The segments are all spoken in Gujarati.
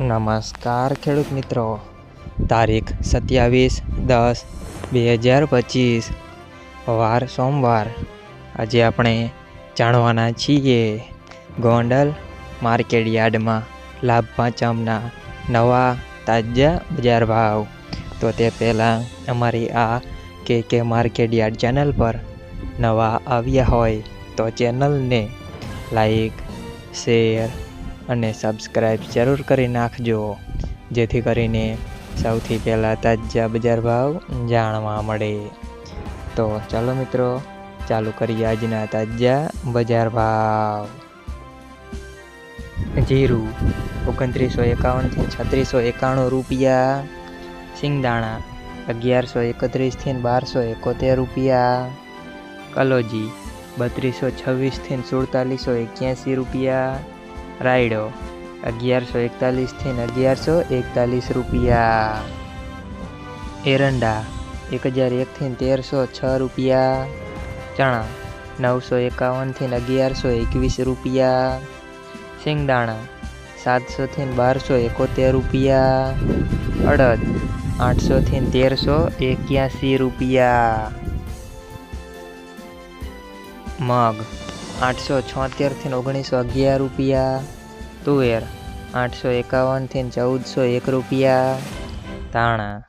નમસ્કાર ખેડૂત મિત્રો. તારીખ સત્યાવીસ દસ બે હજાર પચીસ. વાર સોમવાર. આજે આપણે જાણવાના છીએ ગોંડલ માર્કેટ યાર્ડમાં લાભ પાંચમના નવા તાજા બજાર ભાવ. તો તે પહેલાં અમારી આ કે કે માર્કેટ યાર્ડ ચેનલ પર નવા આવ્યા હોય તો ચેનલને લાઈક, શેર અને સબસ્ક્રાઈબ જરૂર કરી નાખજો. જેથી કરીને સૌથી પહેલાં તાજા બજાર ભાવ જાણવા મળે. તો ચાલો મિત્રો, ચાલુ કરીએ આજના તાજા બજાર ભાવ. જીરું ઓગણત્રીસો એકાવનથી છત્રીસો એકાણું રૂપિયા. સિંગદાણા અગિયારસો એકત્રીસથી બારસો એકોતેર રૂપિયા. કલોજી બત્રીસો છવ્વીસથી સુડતાલીસો એક્યાસી રૂપિયા. રાયડો. અગિયારસો એકતાલીસથી અગિયારસો એકતાલીસ રૂપિયા. એરંડા એક હજાર એકથી તેરસો છ રૂપિયા. ચણા નવસો એકાવનથી અગિયારસો એકવીસ રૂપિયા. સિંગદાણા સાતસોથી બારસો એકોતેર રૂપિયા. અડદ આઠસોથી તેરસો એક્યાસી રૂપિયા. મગ આઠસો છોતેરથી ઓગણીસો અગિયાર રૂપિયા. તુવેર આઠસો એકાવનથી ચૌદસો એક રૂપિયા. ધાણા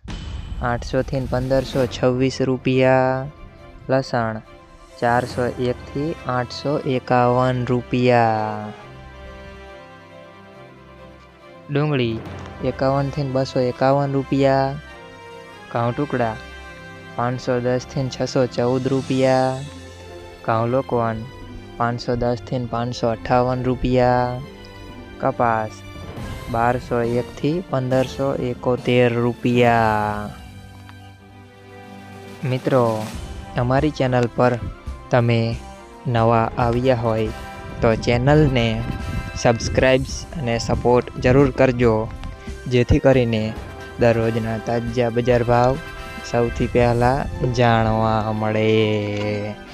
આઠસોથી પંદરસો છવ્વીસ રૂપિયા. લસણ ચારસો એકથી આઠસો એકાવન રૂપિયા. ડુંગળી એકાવનથી બસો એકાવન રૂપિયા. ઘઉં ટુકડા પાંચસો દસથી છસો ચૌદ રૂપિયા. ઘઉં લોકવન પાંચસો દસથી પાંચસો અઠ્ઠાવન રૂપિયા. કપાસ બારસો એકથી પંદરસો એકોતેર રૂપિયા. મિત્રો, અમારી ચેનલ પર તમે નવા આવ્યા હોય તો ચેનલને સબસ્ક્રાઈબ્સ અને સપોર્ટ જરૂર કરજો. જેથી કરીને દરરોજના તાજા બજાર ભાવ સૌથી પહેલાં જાણવા મળે.